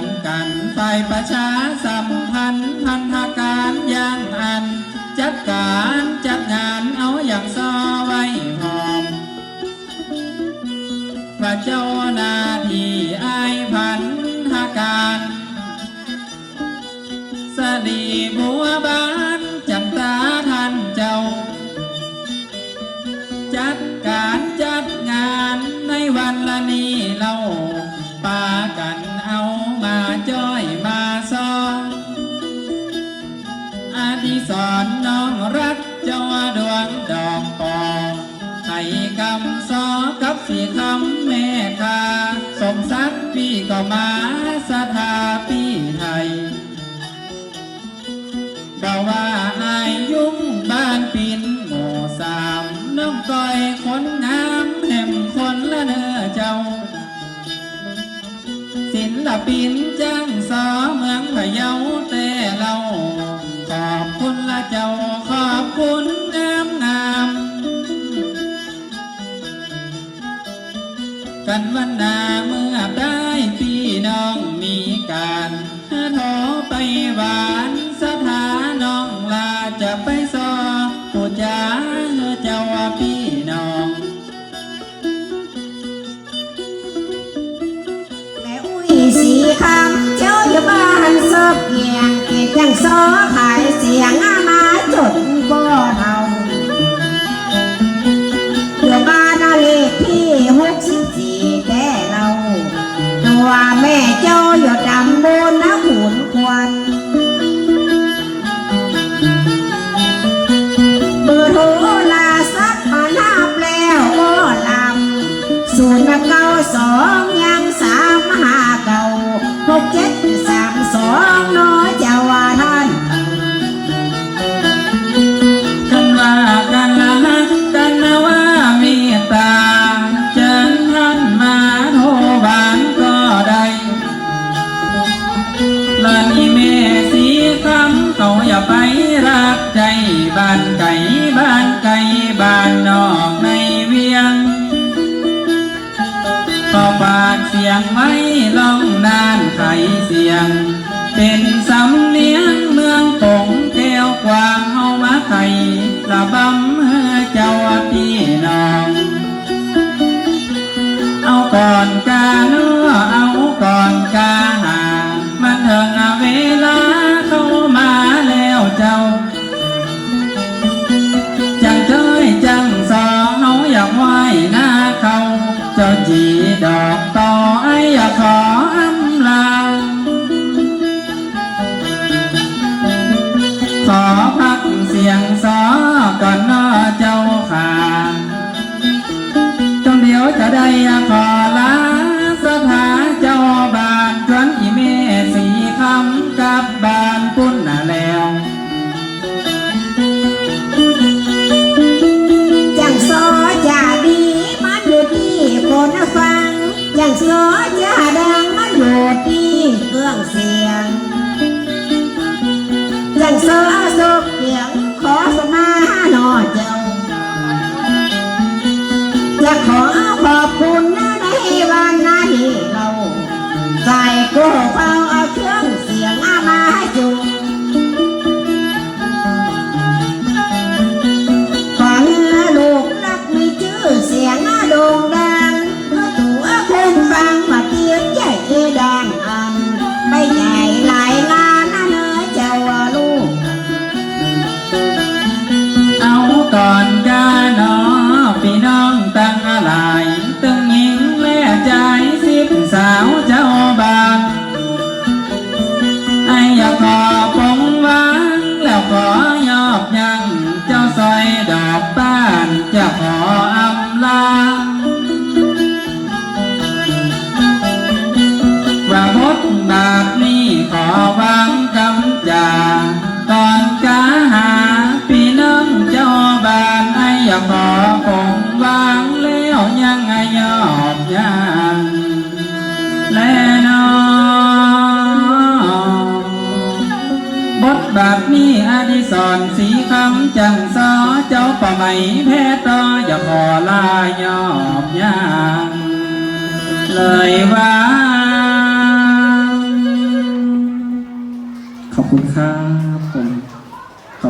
านกันฝ่ายประชาสัมพันธ์พันธการย่างอัน จัดการจัดงานเอาอย่างซอไว้หอมพระเจ้า คำซอกับสีคำเมตตาสมศักดิ์พี่ก็มาสถาพี่ไทยเราว่าอายยุ่งบ้านปินหมู่สามน้องก้อยคนงามแห่มคนละเนอเจ้า ศิลปินจ้างสอเมืองพะเยาันวันหนาเมื่อได้พี่น้องมีการโทรไปหวานสถาน้องลาจะไปซอผู้จ้าเจ้าว่าพี่น้อง แม่อุ้ยสีคำเจ้าอยู่บ้านซอบเกียงเก็บยังซอขายเสียงานนอกในเวียงก็ปากเสียงไม่ล่องนานไขเสียง เป็นสำเนียงเมืองปงแก้วกวางเฮามาไข่ระบำเฮเจ้าพี่น้อง เอาก่อนกาเนื้ ขอพักเสียงสอก่อนนอเจ้าขาจงเดียวจะได้ขอลาสถาเจ้าบานชวนอีเมสีคำกับบานปุ่นน่ะแล้วจังซอจะดีมันอยู่ที่คนฟังจังซอจะดังมันอยู่ที่เครื่องเสียง จังซอสุกเสียงขอสมาหนอเจ้า จะขอขอบคุณนะในวันนี้เราใส่กู อย่าขอคงวางแล้วยังไงยอบยังแลนอบทบาทนี้อดิสรสีคำจังซอเจ้าป่าไหมแพ้ต่ออย่าขอลายอบยังเลย